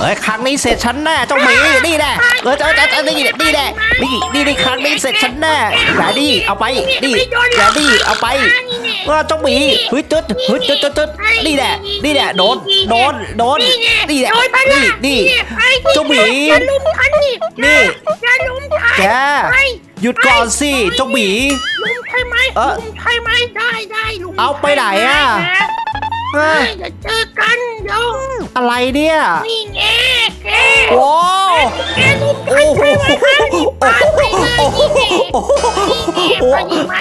เอ้ยครั้งนี้เสร็จฉันแน่เจ้าหมีนี่แน่เออเจ้าเจ้าเจ้านี่นี่แน่นี่นี่นี่ครั้งนี้เสร็จฉันแน่อย่าดิเอาไปนี่อย่าดิเอาไปเออเจ้าหมีเฮ้ยตึ๊ดเฮ้ยตึ๊ดตึ๊ดตึ๊ดนี่แน่นี่แน่โดนโดนโดนนี่แน่โดนไปละนี่นี่ไอ้เจ้าหมีอย่าลุมฉันนี่นี่อย่าลุมฉันแกไอ้หยุดก่อนสิเจ้าหมีลุมใช่ไหมเออลุมใช่ไหมได้ได้ลุมเอาไปไหนอะใช่ เฮ้ยเดี๋ยวเจอกันเดี๋ยวอะไรเนี่ยนี่ไงแกโอ้แกลุมโอ้ฉันโหใช่ไหมฮะนี่ปาดไปเลยนี่ไงโอ้โห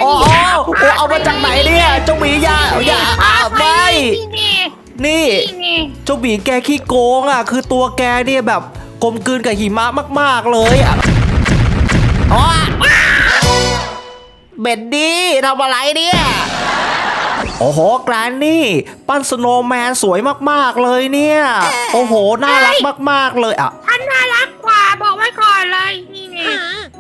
โอ้โหโอ้โหเอามาจากไหนเนี่ยเจ้าหมีอย่าอย่าอะไม่ นี่ไงนี่นี่ไงเจ้าหมีแกขี้โกงอะ คือตัวแกเนี่ยแบบกลมกลืนกับหิมะมาก ๆเลยอะอ๋อเบนดี้ทำอะไรเนี่ย โอ้โหแกรนนี่ ปั้นสโนว์แมนสวยมากๆเลยเนี่ย โอ้โห น่ารักมากๆเลยอะฉันน่ารักกว่าบอกไว้ก่อนเลยนี่ไง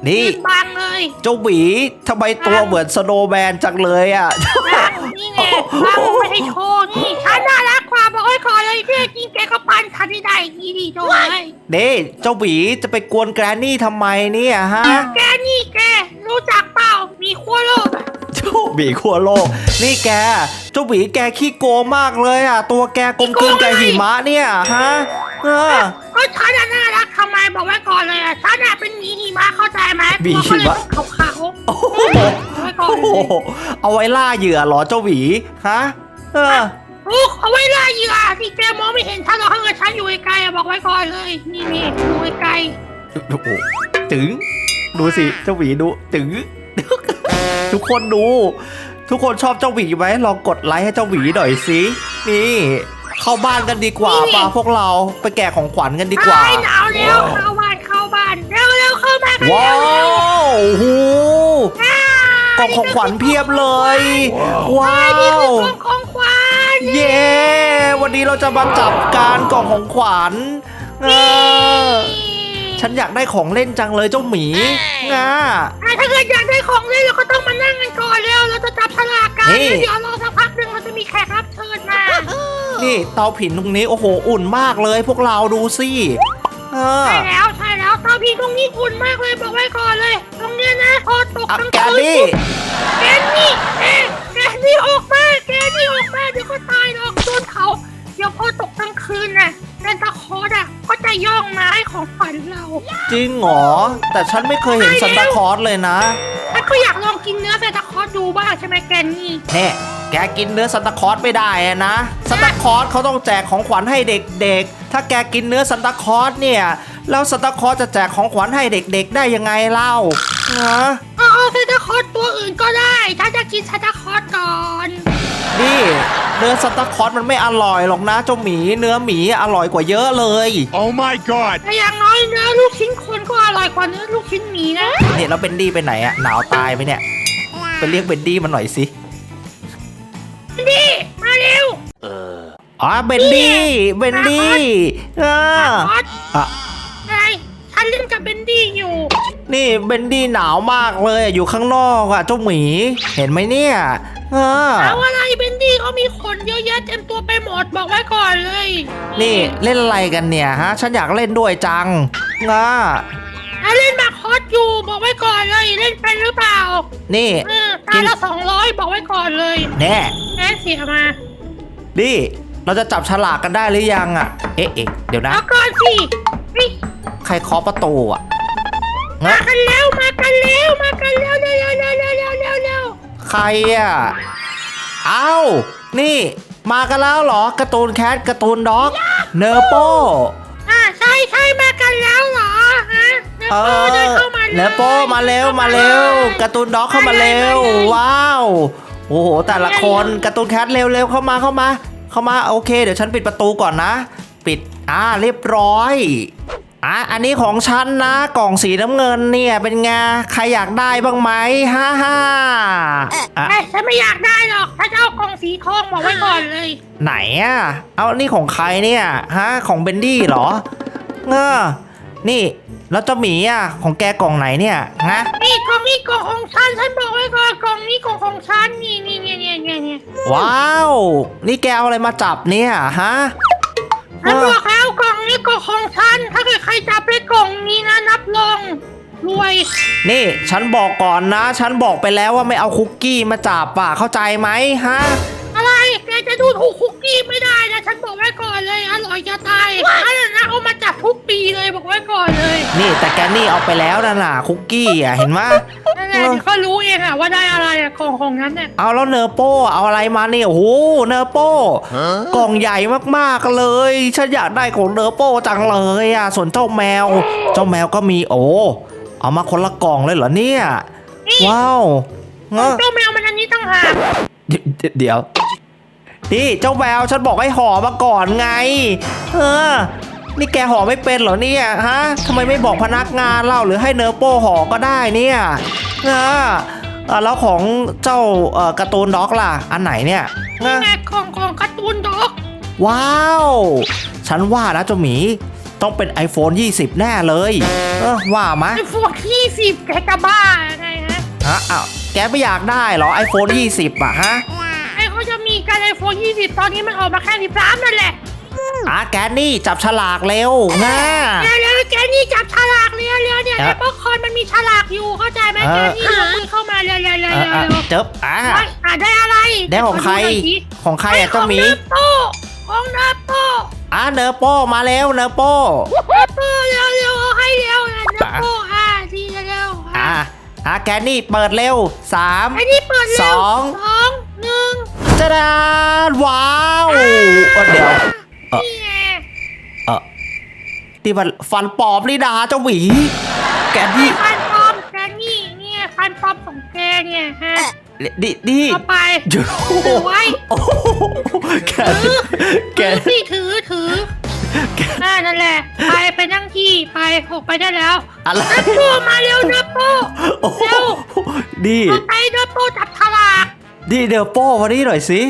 นี่บางเลยเจ้าหมีทำไมตัวเหมือนสโนว์แมนจังเลยอะบางนี่ไงบางไม่ให้โชว์นี่ฉันน่ารัก กว่าบอกไว้ก่อนเลยเนี่ยจริงแกก็ปันฉันไม่ได้ดีดีโชว์เลยนี่เจ้าหมีจะไปกวนแกรนนี่ทำไมเนี่ยฮะแกนี่แกรู้จักเปล่ามีขั้วโลกอะเจ้าหมีขั้วโลก นี่แก เจ้าหมีแกขี้โกงมากเลยอะ ตัวแกกลมกลืนกับหิมะเนี่ยฮะเออก็ฉันน่ะน่ารักทำไมบอกไว้ก่อนเลยอะฉันน่ะเป็นหมีหิมะเข้าใจไหมหมีหิมะตัวก็เลยขาวๆโอ้โหบอกไว้ก่อนโอ้เลโหยเอาไว้ล่าเหยื่อเหรอเจ้าหมีฮะเออ ลูกเอาไว้ล่าเหยื่อที่แกมองไม่เห็นฉันหรอกถ้าเกิดฉันอยู่ไกลๆอะบอกไว้ก่อนเลย นี่นี่อยู่ไกลโอ้โหถึงดูสิเจ้าหมีดูถึงทุกคนดู ทุกคนชอบเจ้าหมีไหมลองกดไลค์ให้เจ้าหมีหน่อยสินี่ เข้าบ้านกันดีกว่าป่ะพวกเราไปแกะของขวัญกันดีๆกว่าไอ้หนาวแล้วเข้าบ้านเข้าบ้านเร็วเร็วๆเข้ามากันว้าเร็ววโอ้โหอ่ากล่องของขวัญเพียบเลย ว้าไอ้นี่วคือกล่องของขวัญ เย้ วันนี้เราจะมาจับการกล่องของขวัญเออฉันอยากได้ของเล่นจังเลยเจ้าหมีงาอะถ้าเกิดอยากได้ของเล่นเราก็ต้องมานั่งกันก่อนเร็วเราจะจับฉลากกันนี่แล้วเดี๋ยวรอสักพักหนึ่งเราจะมีแขกรับเชิญมานี่เตาผินตรงนี้โอ้โหอุ่นมากเลย พวกเราดูสิเออ ใช่แล้วใช่แล้วเตาพีตรงนี้อุ่นมากเลยบอกไว้ก่อนเลย ตรงเนี้ยนะพอตกอะกลางแกคืนนี่แกนี่แกแก นี่ออกมาแกนี่ออกมาเดี๋ยวก็ตายหรอกโดนเขาเดี๋ยวพอตกกลางคืนน่ะแซนตาคลอสอะก็จะย่องมาให้ของขวัญเราจริงเหรอแต่ฉันไม่เคยเห็นซันตาคลอสเลยนะฉันก็อยากลองกินเนื้อแซนตาคลอสดูบ้างใช่ไหมแกนี่แน่แกกินเนื้อซันตาคลอสไม่ได้อะนะซันตาคลอสเขาต้องแจกของขวัญให้เด็กๆ ถ้าแกกินเนื้อซันตาคลอสเนี่ย แล้วซันตาคลอสจะแจกของขวัญให้เด็กๆ ได้ยังไงเล่าฮะ เอ คลอสตัวอื่นก็ได้ ถ้าจะกินแซนตาคลอสก่อนนี่เนื้อซันตาคลอสมันไม่อร่อยหรอกนะเจ้าหมีเนื้อหมีอร่อยกว่าเยอะเลย Oh my god! แต่อย่างน้อยเนื้อลูกชิ้นคนก็อร่อยกว่าเนื้อลูกชิ้นหมีนะเนี่ยแล้วเบนดี้ไปไหนอะหนาวตายไหมเนี่ยไปเรียกเบนดี้มาหน่อยสินี่มาเร็วอ๋อเบนดี้เบนดี้เออคอส อะไงฉัน เล่นกับเบนดี้อยู่ นี่เบนดี้หนาวมากเลยอยู่ข้างนอกอะเจ้าหมี เห็นไหมเนี่ยเออเอาอะไรเบนดี้เขามีขนเยอะแยะเต็มตัวไปหมดบอกไว้ก่อนเลย นี่เล่นอะไรกันเนี่ยฮะ ฉันอยากเล่นด้วยจังนะถ้าเล่นมาคอสอยู่บอกไว้ก่อนเลยเล่นเป็นหรือเปล่า นี่เออตาละสองร้อยบอกไว้ก่อนเลย แน่แม่เสียมานี่เราจะจับฉลากกันได้หรือยังอะเอ๊ะเอ๊ะเดี๋ยวนะเอาก่อนสิเฮ้ย ใครเคาะประตูอะมาเงะกันแล้วมากันแล้วมากันแล้วเร็วเร็วเร็วเร็วเร็วเร็วเร็วใครอะเอ้านี่ มากันแล้วเหรอการ์ตูนแคทการ์ตูนด็อกเนอร์โป อ่าใช่ใช่มากันแล้วเหรอฮะเดี๋ยวเอโตเดินอเข้ามาเลย เนอร์โปมาเร็วมาเร็วการ์ตูนด็อกเข้ามาเร็วว้าว โอ้โหแต่ละคนการ์ตูนแคทเร็วเร็วเข้ามาเข้ามา เข้ามาโอเค เดี๋ยวฉันปิดประตูก่อนนะ ปิด อ่าเรียบร้อยอะอันนี้ของฉันนะกล่องสีน้ำเงินเนี่ยเป็นไงใครอยากได้บ้างไหมฮ่าฮ่าอะเอ้ยฉันไม่อยากได้หรอกถ้าจะเอากล่องสีทองบอกไว้ก่อนเลย ไหนอะเอานี่ของใครเนี่ยฮะของเบนดี้เหรอเออนี่แล้วเจ้าหมีอะของแกกล่องไหนเนี่ยฮะนี่กล่องนี้กล่องของฉันฉันบอกไว้ก่อนกล่องนี้กล่องของฉันนี่นี่นี่นี่นี่นี่ว้าว นี่แกเอาอะไรมาจับเนี่ยฮะ ฉันบอกแล้วกล่องนี้ก็ของฉัน ถ้าเกิดใครจับไปกล่องนี้นะนับลงรวย นี่ฉันบอกก่อนนะ ฉันบอกไปแล้วว่าไม่เอาคุกกี้มาจับป่ะเข้าใจไหมฮะ แกจะดูถูกคุกกี้ไม่ได้นะ ฉันบอกไว้ก่อนเลย อร่อยจะตายอันนั้นนะเอามาจับทุกปีเลยบอกไว้ก่อนเลยนี่แต่แกนี่เอาไปแล้วนะน่ะคุกกี้อะเห็นไหมนั่นแหละเดี๋ยวก็รู้เองอะว่าได้อะไรอะของของนั้นเนี่ยเอาแล้วเนอร์โป้เอาอะไรมาเนี่ยโอ้โหเนอร์โป้กล่องใหญ่มากๆเลยฉันอยากได้ของเนอร์โป้จังเลยอะส่วนเจ้าแมว เจ้าแมวก็มีโอ้เอามาคนละกล่องเลยเหรอเนี่ยว้าวเจ้าแมวมันอันนี้ตั้งหากเดี๋ยว นี่เจ้าแววฉันบอกให้ห่อมาก่อนไง เออ นี่แกห่อไม่เป็นเหรอเนี่ยฮะทำไมไม่บอกพนักงานเล่าหรือให้เนอร์โป้ห่อก็ได้เนี่ยเออเออแล้วของเจ้าเอ่อการ์ตูนด็อกล่ะ อันไหนเนี่ยเอนี่อไงของของการ์ตูนด็อก ว้าว ฉันว่านะเจ้าหมีต้องเป็น iPhone 20 แน่เลย เออว่ามาไอ้พวกที่สิบแกจะบ้าไงฮะ ฮะอ้าวแกไม่อยากได้เหรอ iPhone 20 อะฮะ ไอ้เขาจะมีการไอโฟน20 ตอนนี้มันออกมาแค่ 13 นั่นแหละอะแกนี่จับฉลากเร็วง่าเร็วเร็วแกนี่จับฉลากเร็วเร็วเนี่ยเอ๊ะในป๊อปคอร์นมันมีฉลากอยู่เข้าใจไหมเอแกอนี่ยกมือเข้ามาเร็วเร็วเร็วเออเร็วเออเร็วเจ็บอะเฮ้ยอะได้อะไรได้ของใคร ขดูหน่อยสิของใครอะขเจ้าองหมีเนโป้ของเนโป้อะเนอโป้มาแล้วเนอโป้ เนโป้เร็วเร็วเอาให้เร็วนะเนโป้อะดีเร็วอะอะแกนี่เปิดเร็วสาม ไอ้นี่เปิดเร็วสองสองหนึ่ งจะดานว้าวโอ้เดี๋ยวเอ่อนี่ไงเออที่มันฟันปลอมนี่นาเจ้าหมีแกนี่ ฟันปลอมแกนี่เนี่ยฟันปลอมของแกเนี่ยฮะดิดิเอาไปเดี๋ยวถือไว้โอ้โหแกแก ถือสิถือถืออ่านั่นแหละ ไปไปนั่งที่ไปออกไปได้แล้วอะไรนับโป้มาเร็วนับโป้โอ้โหเร็วนี่เอาไปนับโป้จับ ฉลากนี่เดี๋ยวโป้มานี่หน่อยสิ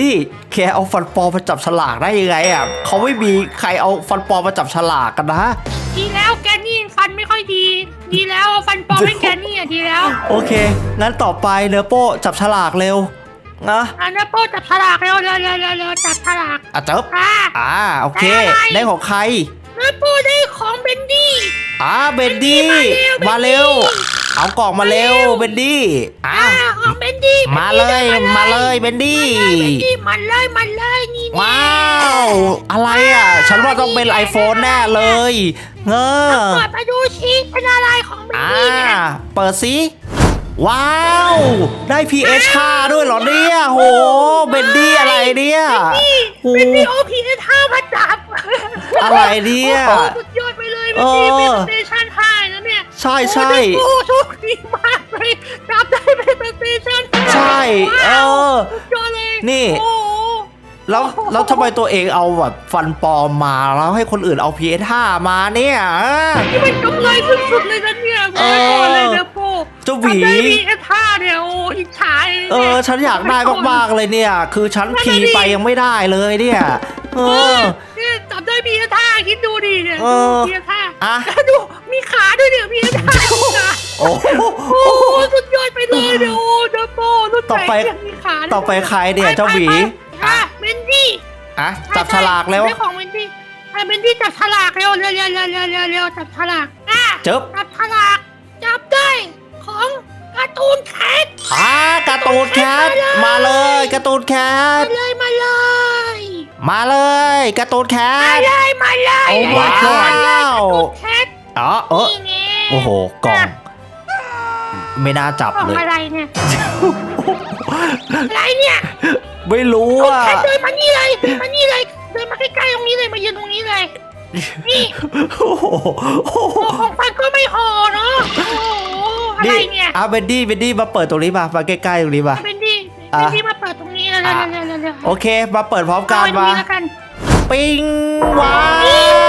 นี่แกเอาฟันปลอมมาจับฉลากได้ยังไงอะเขาไม่มีใครเอาฟันปลอมมาจับฉลากกันนะ ดีแล้วแกนี่ฟันไม่ค่อยดี ดีแล้วเอาฟันปลอมให้แกนี่อะดีแล้วโอเคงั้นต่อไปเนื้อโป้จับฉลากเร็วนะอ่านับโป้จับฉลากเร็วเร็วเร็วเร็วเร็วจับฉลากอะเจ๊บอ่าอ่าโอเค ได้อะไรได้ของใครนับโป้ได้ของเบนดี้อ่าเบนดี้มามาเร็เร็วว เอากล่องมาเร็วมาเร็วเบนดี้อ่าอ่าของเบนดี้มาเลยมาเลยเบนดี้เบนดี้มันเลยมันเลยนี่แน่ว้าวอะไรอะ ฉันว่าต้องเป็น iPhone แน่เลยเงอเปิดมาดูชิเป็นอะไรของเบนอ่าดี้เนี่ยเปิดสิว้าว ได้ PS5 ด้วยเหรอเนี่ย โห เบนดี้อะไรเนี่ยนี่โอ้เป็นดีโอพีเอท่ามาจับอะไรเนี่ยโอ้โหสุดยอดไปเลยเป็นดีเอเป็นอสเตชันห้านะเนี่ย ใช่ใช่โอ้โหโชคดีมากเลยจับได้เป็นสเตชันห้าใช่เอว้าวอสุดยอดเลยนี่โอ้โหแล้วแล้วทำไมตัวเองเอาแบบฟันปลอมมาแล้วให้คนอื่นเอา PS5 มาเนี่ยอะนี่มันกำไรสุดๆเลยนะเนี่ยเออไม่ก่อนเลยนะโป้เจ้าหวีจับได้พีเอท่าเนี่ยโอ้อิจฉาลยเออ ฉันอยากได้มากๆเลยเนี่ย คือฉันพีไปยังไม่ได้เลยเนี่ยเอเอออเนี่ยจับได้พีเอท่าคิดดูดิเนี่ยเออพีเอท่าอะแล้วดูมี ขาด้วยเนี่ยพีเอท่ามีขาโอ้โหโอ้โหสุดยอดไปเลยเดี๋ยวโอ้ดับโบ้รุ่นต่อไปหนเนี่ยมีขาด้วยต่อไปใครเนี่ยเจ้าหวีไปไปไปอะเบนดี้อะจับฉลากแล้วได้ของเบนดี้อะเบนดี้จับฉลากเร็วเร็วเร็วเร็วเร็วเร็วเร็วจับฉลากอะจึ๊บจับฉลากจับได้ของการ์ตูนแคท อ่าการ์ตูนแคทมาเลยการ์ตูนแคมาทเลยมาเลยมาเลยการ์ตูนแคมาท เลยมาเลยโอ้มาเลยว้าวการ์ตูนแคท อ๋อเออนี่ไงโอ้โหกล่อง ไม่น่าจับของเลย อะไรเนี่ย อะไรเนี่ยไม่รู้เอาอะ แคทเดินมานี่เลยมานี่เลยเดินมาใกล้ๆตรงนี้เลยมายืนตรงนี้เลย นี่โอ้โหโอ้ของฟันก็ไม่ห่อเนาะโอ้โหอะไรเนี่ยเอาเบนดี้เบนดี้มาเปิดตรงนี้มามาใกล้ๆตรงนี้มา เป็นดีอะ เป็นดีมาเปิดตรงนี้เลยเลยเลยเลยเลยโอเค มาเปิดพร้อมเอากันไว้ตรงมานี้แล้วกัน ปิงว้าโอ้ว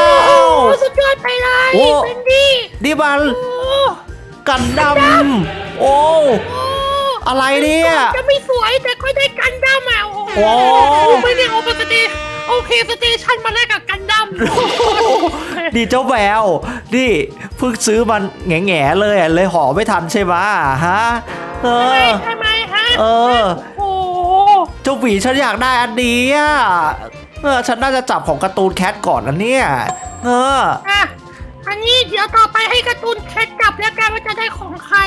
โหสุดยอดไปเลยโอ้เป็นดีนี่มันโอ้กันดำโอ้ โอ้อะไรเนี่ย จะไม่สวยแต่ก็ได้กันดั้มอะโอ้โหโอ้ ไม่ได้เอาไปสเตโอเคสเตชันมาแลกกับกันดั้มนี่เจ้าแววนี่เพิ่งซื้อมันแง่ๆเลยอะเลยห่อไม่ทันใช่ไหมฮะ เอทำไมอทำไมฮะเออ โอ้โหเจ้าหวีฉันอยากได้อันนี้อะเออฉันน่าจะจับของการ์ตูนแคทก่อนนะเนี่ย เออ อะ อันนี้เดี๋ยวต่อไปให้การ์ตูนแคทจับแล้วกันว่าจะได้ของใคร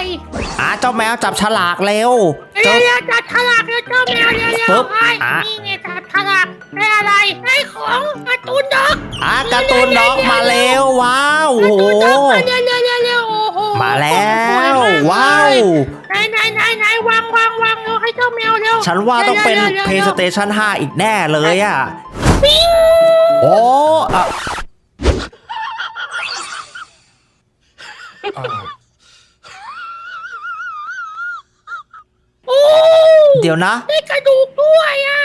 อะเจ้าแมวจับฉลากเร็วเร็เจ้าวเร็วจับฉลากเร็วเจ้าแมวเร็วเร็ปึ๊วบไอ้อะ นี่ไงจับฉลากได้อะไรได้ของการ์ตูนด็อกอะการ์ตูนด็อกมาเร็วว้าวโอ้การ์โหตูนด็อกมาเร็วเร็วเร็วเร็วโอ้โหมาแล้วสยมกว้าว ไหนไหนไหนไหนวางวางวางเร็วให้เจ้าแมวเร็วฉันว่าต้องเป็น ร็วร็วร็ว PlayStation 5 อีกแน่เลยอะปิ้งโอ้ ดี๋ยวนะ ได้กระดูกด้วยอะ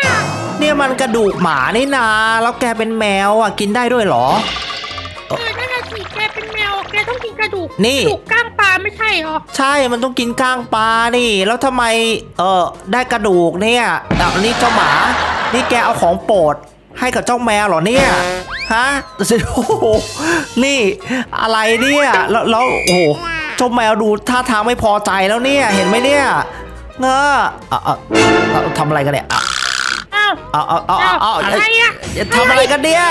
เนี่ยมันกระดูกหมานี่นา แล้วแกเป็นแมวอะกินได้ด้วยเหรอ เออนั่นน่ะสิแกเป็นแมว แกต้องกินกระดูกนี่ กระดูกก้างปลาไม่ใช่เหรอ ใช่ มันต้องกินก้างปลานี่ แล้วทำไม เออได้กระดูกเนี่ยแต่นี่เจ้าหมา นี่แกเอาของโปรดให้กับเจ้าแมวเหรอเนี่ย ฮะ โอ้โห นี่ อะไรเนี่ย แล้วแล้วโอ้โห เจ้าแมวดูท่าทางไม่พอใจแล้วเนี่ย เห็นไหมเนี่ย เงอะอะอะอะทำอะไรกันเนี่ยอะอ้าว เอาเอาเอาเอาเอาอะไรอะ อย่าทำอะไรกันเนี่ย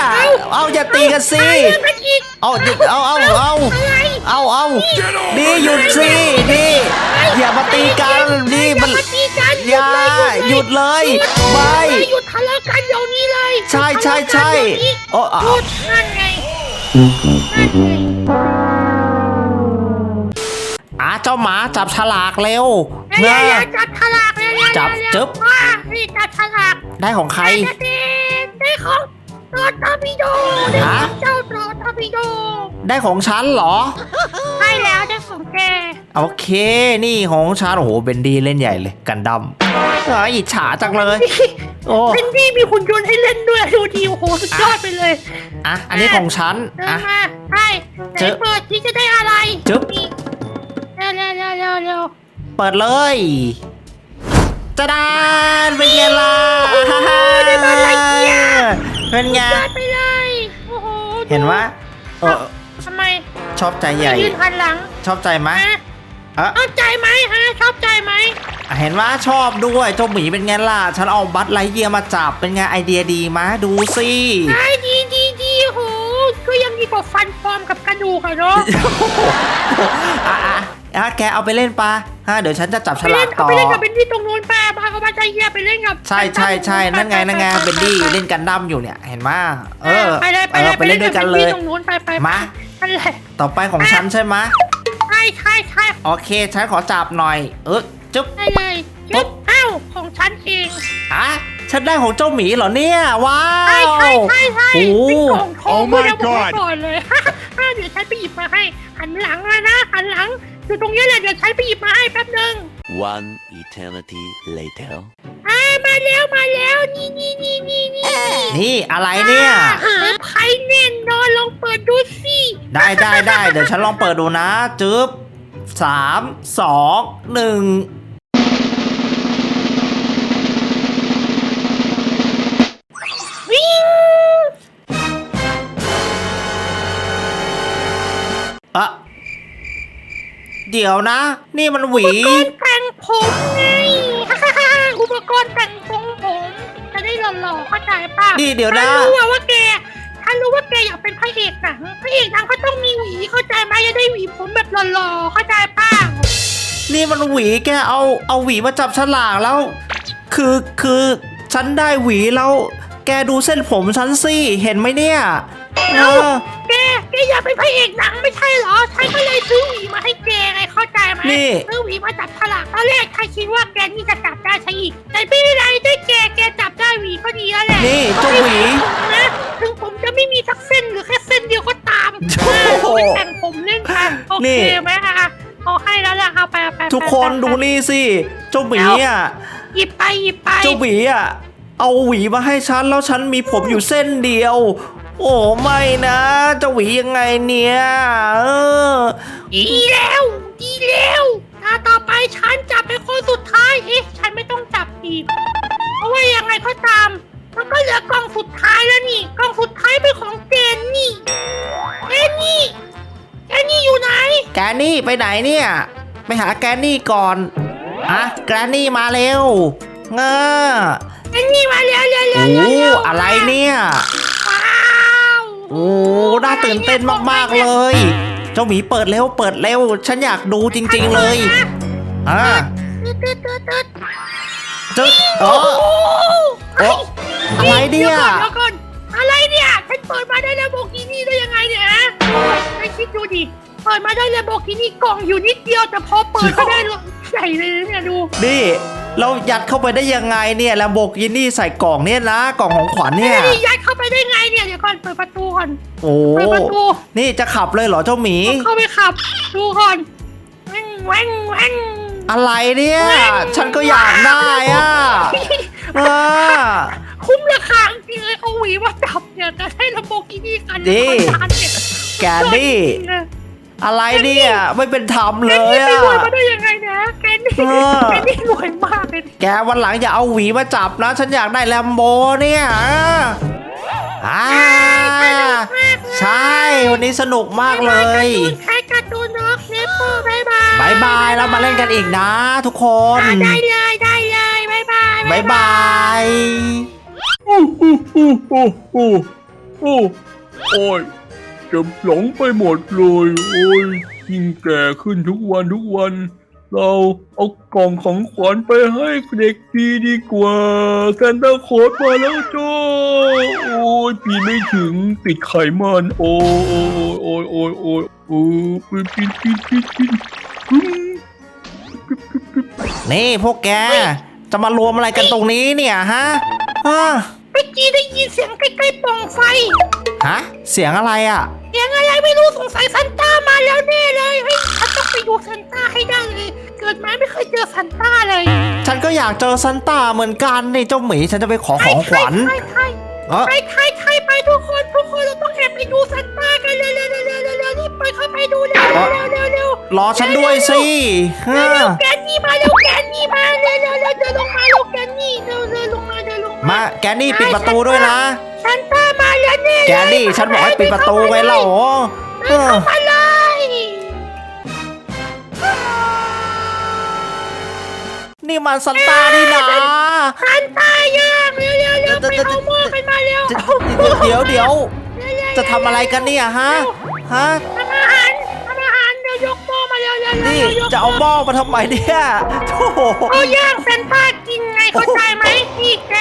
เอาอย่าตีกันสิอะไรกันอีกเอาเอาเอาเอาอะไรเอาเอานี่หยุดสินี่อย่ามาตีกันนี่มันอย่ามาตีกันอย่าหยุดเลยไม่หยุดทะเลาะกันเดี๋ยวนี้เลยใช่ใช่ใช่หยุดทะเลาะกันเดี๋ยวนี้โอ้อะ หยุดนั่นไงนั่นไง เจ้าหมาจับฉลากเร็วเร็เงวอะๆจับฉลากเร็วๆจับเร็วๆจึ๊บ ว่านี่จับฉลากได้ของใคร ได้ได้ของตัวตอร์ปิโดได้ขฮะ องเจ้าตัวตอร์ปิโดได้ของฉันเหรอ ใช่แล้วได้ของแกโอเค นี่ของฉันโอ้โหเบนดี้เล่นใหญ่เลยกันดั้มเอ้ยอิจฉาจังเลย โอ้เป็นที่มีหุ่นยนต์ให้เล่นด้วยดูดีโอ้โหสุดยอดไปเลยอะอันนี้ของฉันเดินอะมาใช่ไหนจึ๊บเปิดที่จะได้อะไรจึ๊บนี่ เร็วเร็วเร็วเร็วเร็วเปิดเลยจะดานเป็นไงล่ะได้มาอะไรเนี่ยเป็นไงยอดไปเลยโอ้โหเห็นว่าเออทำไมชอบใจใหญ่ยืนหันหลัง ชอบใจไหมฮะเอะชอบใจไหมฮะชอบใจไหมเห็นว่าชอบด้วยเจ้าหมีเป็นไงล่ะ ฉันเอาบัตรไลท์เยียร์มาจับเป็นไงไอเดียดีมะดูสิใช่ดีดีดีโอ้โหก็ยังดีกว่าฟันปลอมกับกระดูกอะเนาะ อะอะอะแกเอาไปเล่นปะฮะเดี๋ยวฉันจะจับฉไปลาเล่กนต่เอาอไปเล่นกับเบนดี้ตรงนู้นไปพาเขามาใจเยียไปเล่นกับใช่ใช่ใช่นั่นไงนั่นไงเบนดี้เล่นกันดั้มอยู่เนี่ยเห็นมาเออไปเลยไปเอเลอยไปเล่นด้วยกันเลยตรงนู้นไปไปมานั่นแหละต่อไปของฉันใช่ไหมะใช่ใช่ใช่โอเคฉันขอจับหน่อย เออจุ๊บได้เลยจุ๊บอ้าวของฉันเองอะฉันได้ของเจ้าหมีเหรอเนี่ยว้าใช่ใช่วใช่ใช่โอ้เป็นกล่องทอง Oh ด้วย my นะบอกไว้ God ก่อนเลยเดี๋ยวฉันไปหยิบมาให้หันหลังเลยนะหันหลัง อยู่ตรงนี้แหละเดี๋ยวฉันไปหยิบมาให้แป๊บนึง One eternity later. อ่ามาแล้วมาแล้วนี่นี่นี่นี่นี่นี่อะไรเนี่ย หาไพ่แน่นอนลองเปิดดูสิได้ได้ได้เดี๋ยวฉันลองเปิดดูนะจึ๊บสามสองหนึ่ง เดี๋ยวนะ นี่มันหวี อุปกรณ์แต่งผมไงอุปกรณ์แต่งทรงผม จะได้หล่อๆเข้าใจป่ะนี่เดี๋ยวนะฉัรู้อะว่าแกฉันรู้ว่าแกอยากเป็นพระเอกหนังพระเอกหนังก็ต้องมีหวีเข้าใจไหมจะได้หวีผมแบบหล่อๆเข้าใจป่ะนี่มันหวีแกเอาเอาหวีมาจับฉลากแล้ว คือคือฉันได้หวีแล้ว แกดูเส้นผมฉันสิ เห็นไหมเนี่ยเออแกแกอยากเป็นพระเอกหนังไม่ใช่เหรอ ฉันก็เลยซื้อหวีมาให้แกไงเข้าใจไหมนี่ ซื้อหวีมาจับฉลากตอนแรกใครคิดว่าแกนี่จะจับได้ใช่อีก แต่ไม่เป็นไรได้แกแกจับได้หวีก็ดีแล้วแหละนี่เจ้าหวีนะถึงผมจะไม่มีสักเส้นหรือแค่เส้นเดียวก็ตามโอ้โห ไปแต่งผมเล่นกันโอนี่เคไหมคะเอาให้แล้วล่ะเอาไปเอาไปทุกคนไปไปดูนี่สิ เจ้าหวีอะ หยิบไปหยิบไป เจ้าหวีอะ เอาหวีมาให้ฉันแล้วฉันมีผมอยู่เส้นเดียว โอ้ไม่นะเจ้าหวียังไงเนี่ยเออดีแล้ว ดีแล้วถ้าต่อไปฉันจับเป็นคนสุดท้ายเอ๊ะฉันไม่ต้องจับอีก เพราะว่ายังไงก็ตาม มันก็เหลือกล่องสุดท้ายแล้วนี่กล่องสุดท้ายเป็นของเจนนี่เจนนี่เจนนี่อยู่ไหน แกนี่ไปไหนเนี่ย ไปหาแกนี่ก่อนอะแกนี่มาเร็วเงอ เจนนี่มาเร็วเร็วเร็โอ้วเร็วเร็วอะไรเนี่ย ว้าวโอ้น่าตื่นเต้นมากๆเลย เจ้าหมีเปิดเร็วเปิดเร็ว ฉันอยากดูจริง ๆเลยอ่าตึ๊ดตึ๊ดตึ๊ดตึ๊ดเจ้าเออโอ้อะไรเนี่ยเดี๋ยวก่อนอะไรเนี่ยฉันเปิดมาได้แล้วโบกินี่ได้ยังไงเนี่ยฮะไม่คิดดูดิเปิดมาได้แล้วโบกินี่กล่องอยู่นิดเดียวแต่พอเปิดก็ได้ใหญ่เลยนะเนี่ยดู นี่ เรายัดเข้าไปได้ยังไงเนี่ยแลมโบกินี่ใส่กล่องเนี่ยนะกล่องของขวัญเนี่ย นี่ยัดเข้าไปได้ไงเนี่ยเดี๋ยวก่อนเปิดประตูก่อน โอ้เปิดประตู นี่จะขับเลยเหรอเจ้าหมี เข้าไปขับ ดูก่อนแว้งแว้งแว้งอะไรเนี่ยฉันก็อยากได้อะอ่าคุ้มราคาจริงๆเลยเอาหวีมาจับเนี่ยจะได้ลำโบกินี่กันดีร้านเนี่ยแกนี่ อะไรเนี่ยไม่เป็นธรรมเลแกยนี่ไปอะรวยมาได้ยังไงนะแกนี่เออ แกนี่รวยมากเลยแกวันหลังอย่าเอาหวีมาจับนะ ฉันอยากได้แลมโบเนี่ยอ่าใช่วันนี้สนุกมากเลยใช้การ์ตูนน็อกเนปเปอร์บายบายบายบายแล้วมาเล่นกันอีกนะ ทุกคนอ่าได้เลยได้เลยบายบายบายบายโอ้โอ้โอ้โอ้โอ้โอ้โอ้ย จะหลงไปหมดเลย โอ้ยยิ่งแก่ขึ้นทุกวันทุกวัน เราเอากล่องของขวัญไปให้เด็กดีดีกว่าแซนต้าโคดมาแล้วจ้าโอ้ยปีไม่ถึงติดไขมันโอ้ยโอ้ยโอ้ยโอ้ยโอ้ยปิดปิดปิดปิดปิดอืมนี่พวกแก จะมารวมอะไรกันตรงนี้เนี่ยฮะฮะเมื่อกี้ได้ยินเสียงใกล้ๆปล่องไฟ ฮะ เสียงอะไรอะ เสียงอะไรไม่รู้สงสัยซันต้ามาแล้วแน่เลยเฮ้ยฉันต้องไปดูซันต้าให้ได้เลย เกิดมาไม่เคยเจอซันต้าเลยฉันก็อยากเจอซันต้าเหมือนกันนี่เจ้าหมีฉันจะไปขอของขวัญ ใช่ใช่เออใช่ใช่ใช่ไปทุกคนทุกคนเราต้องแอบไปดูซันต้ากันเร็วเร็วเร็วเร็วเร็วเร็วรีบไปเข้าไปดูเร็วเร็วเร็วเร็วเร็วรอฉันด้วยสิฮะเร็วแกนนี่มาเร็วแกนนี่มาเร็วเร็วเร็วเดินลงมาเมาเดินลงมามาแกนี่ปิดประตูด้วยนะซันต้ามาแล้วแน่เลยแกนี่ฉันบอกให้ปิดประตูไว้แล้วเหรอเอเดินอเข้ามาเลยนี่มันซันต้านี่นะซันต้าย่างเร็วเร็วเร็วไปเอาหม้อกันมาเร็วจะเดี๋ยวเดี๋ยวจะทำอะไรกันเนี่ยฮะฮะทำอาหารทำอาหารเดี๋ยวยกหม้อมาเร็วเร็วเร็วนี่เร็วยกจะเอาหม้อมาทำไมเนี่ยโอ้โหเอาย่างเซนต้ากินไงเข้าใจไหมนี่แก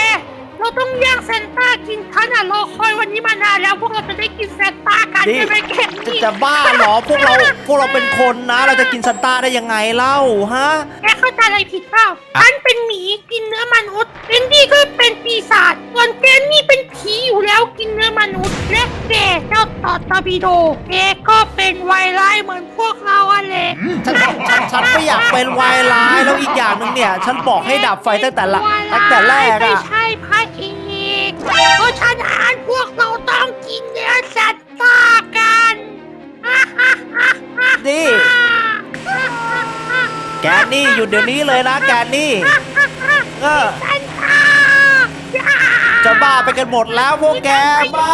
เราต้องย่างเซนต้ากินฉันอะรอคอยวันนี้มานานแล้วพวกเราจะได้กินเซนต้ากันนี่ใช่ไหมแกจะนี่จะบ้าเหรอพวกเราพวกเราเป็นคนนะ เราจะกินซันต้าได้ยังไงเล่าฮะ แกเข้าใจอะไรผิดเปล่าฉันเป็นหมีกินเนื้อมนุษย์เอนดี้ก็เป็นปีศาจส่วนแกนี่เป็นผีอยู่แล้วกินเนื้อมนุษย์และแกเจ้าต่อตอร์ปิโดแกก็เป็นไวร้ายเหมือนพวกเราอะแหละ ฉันฉันฉันไม่อยากเป็นวายร้ายแล้วอีกอย่างหนึ่งเนี่ย ฉันบอกให้ดับไฟตั้งแต่ละตั้งแต่แรกไม่อะใช่ พระเอกเพราะฉะนั้นพวกเราต้องกินเนื้อสัตว์ตากันนี่ แกนี่หยุดเดี๋ยวนี้เลยนะแกนี่เออสันตาจะบ้าไปกันหมดแล้วพวกแกบ้า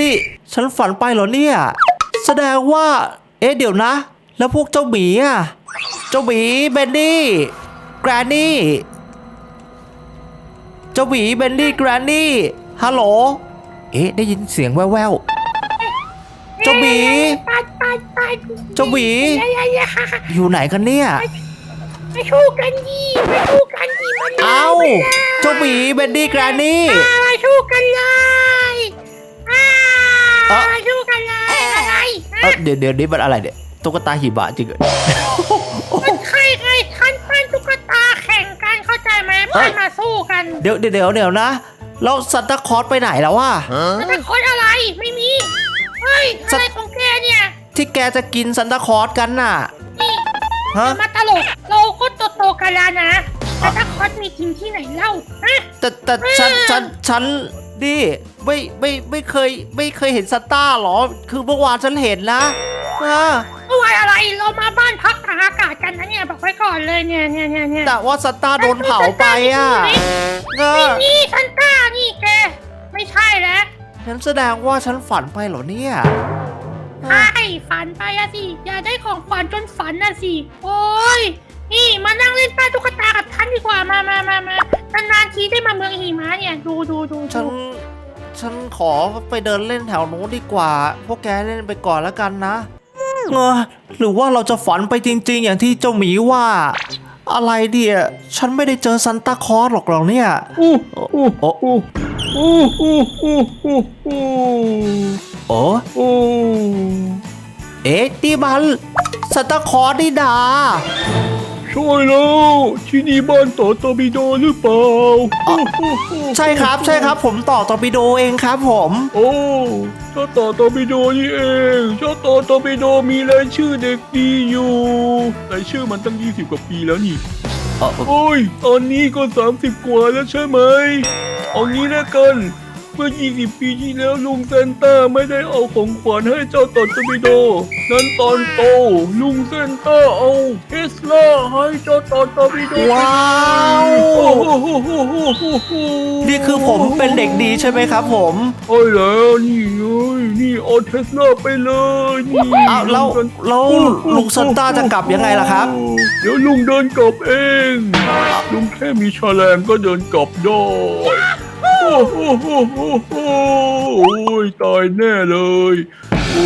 นี่ ฉันฝันไปเหรอเนี่ย แสดงว่า เอ๊ะเดี๋ยวนะ แล้วพวกเจ้าหมีอะ เจ้าหมีเบนนี่แกรนนี่ เจ้าหมีเบนนี่แกรนนี่ ฮัลโหล เอ๊ะได้ยินเสียงแว่วๆเจ้าหมี ปัดปัดปัดเจ้าหมี อย่าอย่าอย่าอยู่ไหนกันเนี่ย ไม่ชู้กันดีไม่ชู้กันดีมันเอ้า เจ้าหมีเบนนี่แกรนนี่ มาชู้กันเลยอ่าเอ้ามาชู้กันเลยอะไรเอ้าเดี๋ยวเดี๋ยวนี้มันอะไรเนี่ยตุ๊กตาหิบะจริงเหรอ มันใครใครคันปั้นตุ๊กตาแข่งกันเข้าใจไหมเอ้ปั้ย นมาสู้กันเดี๋ยวเดี๋ยวเดี๋ยวเดี๋ยวนะแล้วซันตาคลอสไปไหนแล้ววะ แล้วจะคอนอะไรไม่มีเฮ้ยสัอะตว์ ไรของแกเนี่ยที่แกจะกินซันตาคลอสกันน่ะนี่ฮะอย่ามาตลกเราก็โตโตๆกันแล้วนะแต่ถ้าคอสมีจริงที่ไหนเล่าฮะ แต่แต่ฉันฉันฉัน ดิไม่ไม่ไม่เคยไม่เคยเห็นซันต้าหรอ คือเมื่อวานฉันเห็นนะอ่าเมื่อวานอะไรเรามาบ้านพักทางอากาศกันนะเนี่ยบอกไว้ก่อนเลยเนี่ยเนี่ยเนี่ยเนี่ยแต่ว่าซันต้าโดนเผาไปอะเออนี่ซันต้านี่แกไม่ใช่แล้วฉันแสดงว่าฉันฝันไปเหรอเนี่ยใช่ฝันไปอะสิอย่าได้ของขวัญจนฝันอะสิ โอ้ย นี่มานั่งเล่นป้ายตุ๊กตากับฉันดีกว่า มามามามา นานๆทีได้มาเมืองหิมะเนี่ย ดูดูดูฉัน ดูฉันขอไปเดินเล่นแถวนู้นดีกว่า พวกแกเล่นไปก่อนแล้วกันนะเออหรือว่าเราจะฝันไปจริง ๆ อย่างที่เจ้าหมีว่า อะไรเดียฉันไม่ได้เจอซันตาคลอสหรอกเหรอเนี่ยอู้อู้อู้อู้อู้อู้อู้อู้อู้โอ้อู้เอ๊ะนี่มันซันตาคลอสนี่ดา ช่วยแล้วที่นี่บ้านต่อตอร์บิโดหรือเปล่าอ๋อ ใช่ครับใช่ครับ ผมต่อตอร์ปิโดเองครับผม โอ้เจ้าต่อตอร์บิโดนี่เองเจ้าต่อตอร์บิโดมีรายชื่อเด็กดีอยู่รายชื่อมันตั้ง 20 กว่าปีแล้วนี่เอ่อโอ้ย ตอนนี้ก็ 30 กว่าแล้วใช่ไหม เอางี้แล้วกัน เมื่อ 20 ปีที่แล้วลุงเซนต้าไม่ได้เอาของขวัญให้เจ้าต่อตอร์บิโด นั้นตอนโตลุงเซนต้าเอาเทสลาให้เจ้าต่อตอร์บิโดว้าว โอ้โหโหโหโหโหโหนี่คือผมเป็นเด็กดีใช่ไหมครับผม โอ้ยแล้วนี่เอ้ยนี่เอาเทสลาไปเลยนี่อ้าวแล้วแล้วลุงซันต้าจะกลับยังไงล่ะครับ เดี๋ยวลุงเดินกลับเอง ลุงแค่มีแฉลงก็เดินกลับได้ โอ้โหโหโหโหโอ้ยตายแน่เลย โอ้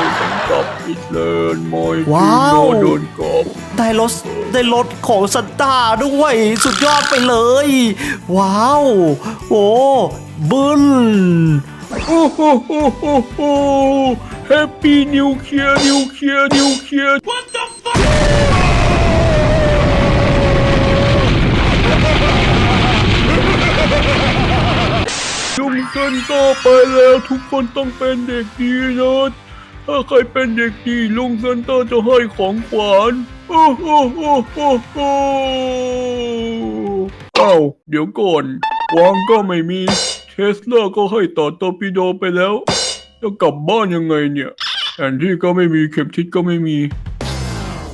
ยต้องกลับอีกเลยมอยว้าวเดินกบได้รถได้รถของซันต้าด้วย สุดยอดไปเลย ว้าว โอ้บึ้นโอ้โหโหโหโหแฮปปี้นิวเคลียร์นิวเคลียร์นิวเคลียร์ What ลุงเซนก็ไปแล้ว ทุกคนต้องเป็นเด็กดีนะถ้าใครเป็นเด็กดีลุงเซนเตอร์จะให้ของขวัญโอ้โหโอ้โหโอ้อ้าเดี๋ยวก่อนวางก็ไม่มี เทสลาก็ให้ต่อตอปิโดไปแล้ว จะกลับบ้านยังไงเนี่ยแผนที่ก็ไม่มีเข็มทิศก็ไม่มี